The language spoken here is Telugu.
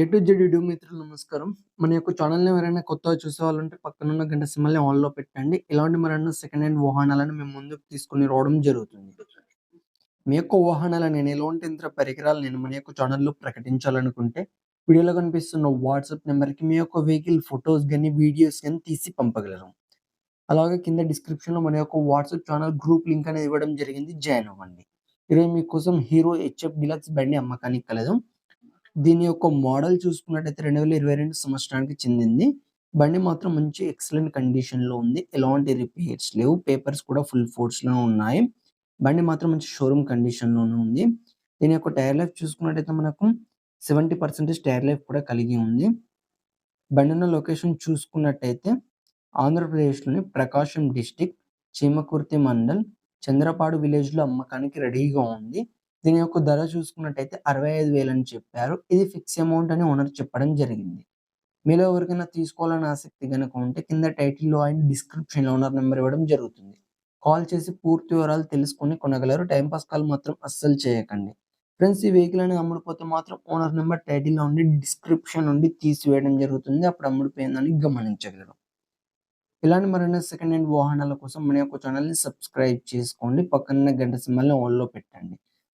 ఏ టు జెడ్ మిత్రులు నమస్కారం. మన యొక్క ఛానల్ని ఎవరైనా కొత్తగా చూసేవాళ్ళుంటే పక్కనున్న గంట సిమ్మల్ని ఆన్‌లో పెట్టండి. ఇలాంటి మరైనా సెకండ్ హ్యాండ్ వాహనాలను మేము ముందుకు తీసుకొని రావడం జరుగుతుంది. మీ యొక్క వాహనాలను నేను ఎలాంటి యంత్ర పరికరాలు నేను మన యొక్క ఛానల్లో ప్రకటించాలనుకుంటే వీడియోలో కనిపిస్తున్న వాట్సాప్ నెంబర్కి మీ యొక్క వెహికల్ ఫోటోస్ కానీ వీడియోస్ కానీ తీసి పంపగలరు. అలాగే కింద డిస్క్రిప్షన్‌లో మన యొక్క వాట్సాప్ ఛానల్ గ్రూప్ లింక్ అనేది ఇవ్వడం జరిగింది. జాయిన్ అవ్వండి. ఈరోజు మీకోసం హీరో హెచ్ఎఫ్ డిలక్స్ బండి అమ్మకానికి కలదు. దీని యొక్క మోడల్ చూసుకున్నట్టయితే 2022 సంవత్సరానికి చెందింది. బండి మాత్రం మంచి ఎక్సలెంట్ కండిషన్‌లో ఉంది. ఎలాంటి రిపేర్స్ లేవు. పేపర్స్ కూడా ఫుల్ ఫోర్స్‌లో ఉన్నాయి. బండి మాత్రం మంచి షోరూమ్ కండిషన్‌లోనే ఉంది. దీని యొక్క టైర్ లైఫ్ చూసుకున్నట్టయితే మనకు 70% టైర్ లైఫ్ కూడా కలిగి ఉంది. బండి ఉన్న లొకేషన్ చూసుకున్నట్టయితే ఆంధ్రప్రదేశ్‌లోని ప్రకాశం డిస్టిక్ చీమకుర్తి మండల్ చంద్రపాడు విలేజ్‌లో అమ్మకానికి రెడీగా ఉంది. దీని యొక్క ధర చూసుకున్నట్టయితే 65,000 అని చెప్పారు. ఇది ఫిక్స్ అమౌంట్ అని ఓనర్ చెప్పడం జరిగింది. మీలో ఎవరికైనా తీసుకోవాలని ఆసక్తి కనుక ఉంటే కింద టైటిల్‌లో అండ్ డిస్క్రిప్షన్‌లో ఓనర్ నెంబర్ ఇవ్వడం జరుగుతుంది. కాల్ చేసి పూర్తి వివరాలు తెలుసుకొని కొనగలరు. టైంపాస్ పాస్ కాల్ మాత్రం అస్సలు చేయకండి. ఫ్రెండ్స్ ఈ వెహికల్ అనేది అమ్ముడుపోతే మాత్రం ఓనర్ నెంబర్ టైటిల్‌లో ఉండి డిస్క్రిప్షన్ నుండి తీసివేయడం జరుగుతుంది. అప్పుడు అమ్ముడిపోయిందని గమనించగలరు. ఇలాంటి మరెన్నో సెకండ్ హ్యాండ్ వాహనాల కోసం మన యొక్క ఛానల్ని సబ్స్క్రైబ్ చేసుకోండి. పక్కన గంట సింబల్‌ని ఆన్‌లో పెట్టండి.